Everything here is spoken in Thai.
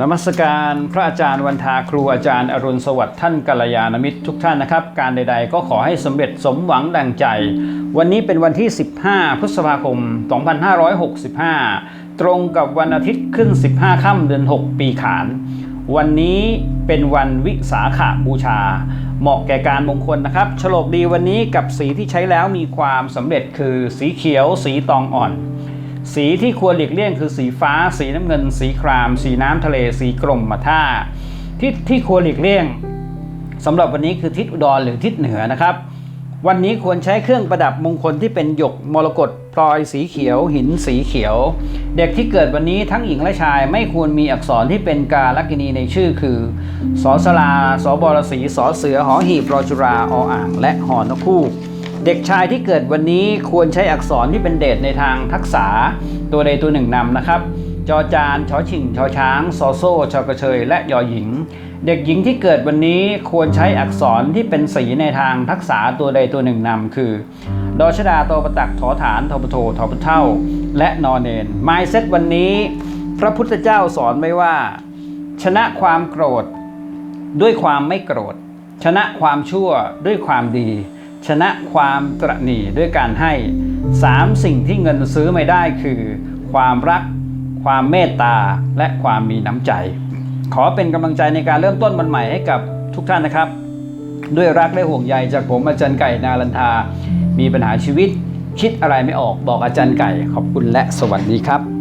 นมัสการพระอาจารย์วันทาครูอาจารย์อรุณสวัสดิ์ท่านกัลยาณมิตรทุกท่านนะครับ การใดๆ ก็ขอให้สำเร็จสมหวังดังใจ วันนี้เป็นวันที่ 15 พฤษภาคม 2565 ตรงกับวันอาทิตย์ขึ้น 15 ค่ำเดือน 6 ปีขาน วันนี้เป็นวันวิสาขาบูชา เหมาะแก่การมงคลนะครับฉลกดีวันนี้กับสีที่ใช้แล้วมีความสำเร็จคือสีเขียว สีตองอ่อน สีที่ควรหลีกเลี่ยงคือสีฟ้า สีน้ำเงิน สีคราม สีน้ำทะเล สีกรมท่าทิศที่ควรหลีกเลี่ยงสำหรับวันนี้คือทิศอุดรหรือทิศเหนือนะครับ วันนี้ควรใช้เครื่องประดับมงคลที่เป็นหยกมรกตพลอยสีเขียว หินสีเขียว เด็กที่เกิดวันนี้ทั้งหญิงและชายไม่ควรมีอักษรที่เป็นกาลกินีในชื่อคือสอสลาสอบรสีสอเสือหอหีบรอจุราออ่าง และหอนกคู่ เด็กชายที่เกิดวันนี้ควรใช้อักษรที่เป็นเดชในทางทักษะตัวใดตัวหนึ่งนำนะครับ จอจานชอชิงชอช้างซอโซ่ชอกระเชย และยอหญิง เด็กหญิงที่เกิดวันนี้ควรใช้อักษรที่เป็นสีในทางทักษะตัวใดตัวหนึ่งนำคือดอชดาตอประตักถอฐานทอปโททอปเท่า และนอนเนนไมเซตวันนี้ พระพุทธเจ้าสอนไว้ว่า ชนะความโกรธ ด้วยความไม่โกรธ ชนะความชั่วด้วยความดี ชนะความตระหนี่ด้วยการให้สามสิ่งที่เงินซื้อไม่ได้คือ ความรัก ความเมตตา และความมีน้ำใจ ขอเป็นกำลังใจในการเริ่มต้นวันใหม่ให้กับทุกท่านนะครับ ด้วยรักและห่วงใยจากผมอาจารย์ไก่นาลันทา มีปัญหาชีวิต คิดอะไรไม่ออกบอกอาจารย์ไก่ ขอบคุณและสวัสดีครับ